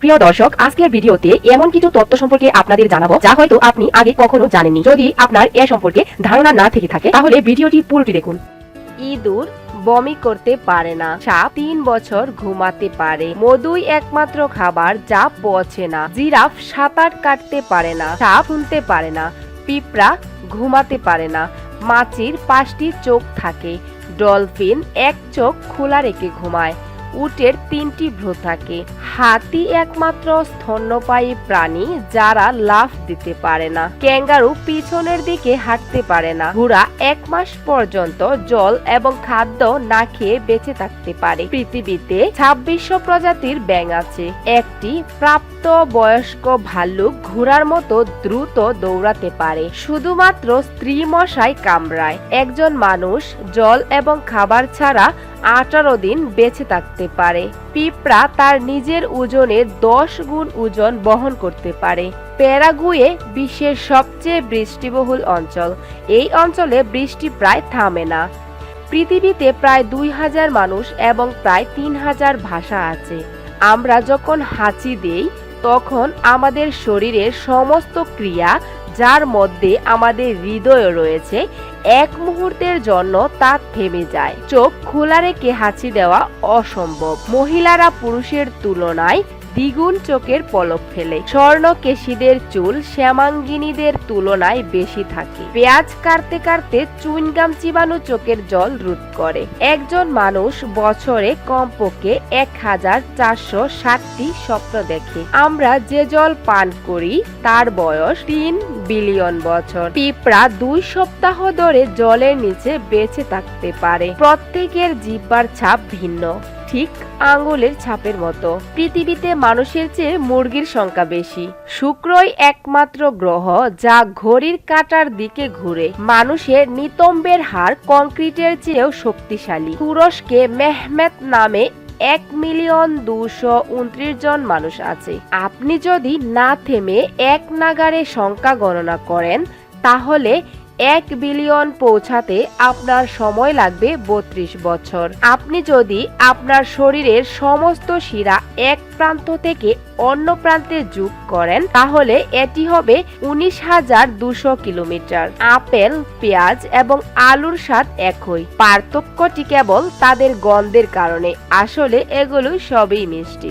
প্রিয় দর্শক, আজকের ভিডিওতে এমন কিছু তথ্য সম্পর্কে আপনাদের জানাব, যা হয়তো আপনি আগে কখনো জানেননি। যদি আপনার এ সম্পর্কে ধারণা না থেকে থাকে, তাহলে ভিডিওটি পুরোটি দেখুন। ইঁদুর বমি করতে পারে না, সাপ তিন বছর ঘুমাতে পারে, মধুই একমাত্র খাবার যা পচে না, জিরাফ সাঁতার কাটতে পারে না, সাপ শুনতে পারে না, পিঁপড়া ঘুমাতে পারে না, মাছির পাঁচটি চোখ থাকে, ডলফিন এক চোখ খোলা রেখে ঘুমায় উটের তিনটি ভ্রু থাকে। হাতি একমাত্র স্তন্যপায়ী প্রাণী যারা লাফ দিতে পারে না। ক্যাঙ্গারু পিছনের দিকে হাঁটতে পারে না। ঘোড়া এক মাস পর্যন্ত জল এবং খাদ্য না খেয়ে বেঁচে থাকতে পারে। পৃথিবীতে ছাব্বিশশো প্রজাতির ব্যাঙ আছে। একটি প্রাপ্ত বয়স্ক ভাল্লুক ঘোড়ার মতো দ্রুত দৌড়াতে পারে। শুধুমাত্র স্ত্রী মশাই কামড়ায়। একজন মানুষ জল এবং খাবার ছাড়া আঠারো দিন বেঁচে থাকতে পারে। পিঁপড়া তার নিজের ওজনের দশ গুণ ওজন বহন করতে পারে। প্যারাগুয়ে বিশ্বের সবচেয়ে বৃষ্টিবহুল অঞ্চল। এই অঞ্চলে বৃষ্টি প্রায় থামে না। পৃথিবীতে প্রায় দুই হাজার মানুষ এবং প্রায় তিন হাজার ভাষা আছে। আমরা যখন হাঁচি দেই, তখন আমাদের শরীরের সমস্ত ক্রিয়া, যার মধ্যে আমাদের হৃদয় রয়েছে এক মুহূর্তের জন্য তা থেমে যায়। চোখ খোলা রেখে হাঁচি দেওয়া অসম্ভব। মহিলারা পুরুষের তুলনায় দ্বিগুণ চোখের পলক ফেলে। স্বর্ণ কেশিদের চুল শ্যামাঙ্গিনীদের তুলনায় বেশি থাকে। পেঁয়াজ কাটতে কাটতে চুইনগাম চিবানো চোখের জল রোধ করে। একজন মানুষ বছরে কমপক্ষে এক হাজার চারশো ষাটটি স্বপ্ন দেখে। আমরা যে জল পান করি, তার বয়স তিন বিলিয়ন বছর। পিঁপড়া দুই সপ্তাহ ধরে জলের নিচে বেঁচে থাকতে পারে। প্রত্যেকের জিব্বার ছাপ ভিন্ন। ঠিক আঙ্গুলের ছাপের মতো। পৃথিবীতে মানুষের চেয়ে মুরগির সংখ্যা বেশি। শুক্রই একমাত্র গ্রহ যা ঘড়ির কাঁটার দিকে ঘুরে। মানুষের নিতম্বের হার কংক্রিটের চেয়েও শক্তিশালী। তুরস্কে মেহমেত নামে এক মিলিয়ন দুশো উনত্রিশ জন মানুষ আছে। আপনি যদি না থেমে এক নাগারে সংখ্যা গণনা করেন, তাহলে এক বিলিয়ন পৌঁছাতে আপনার সময় লাগবে বত্রিশ বছর। আপনি যদি আপনার শরীরের সমস্ত শিরা এক প্রান্ত থেকে অন্য প্রান্তে যোগ করেন, তাহলে এটি হবে উনিশ হাজার দুশো কিলোমিটার। আপেল, পেঁয়াজ এবং আলুর স্বাদ একই। পার্থক্যটি কেবল তাদের গন্ধের কারণে। আসলে এগুলো সবই মিষ্টি।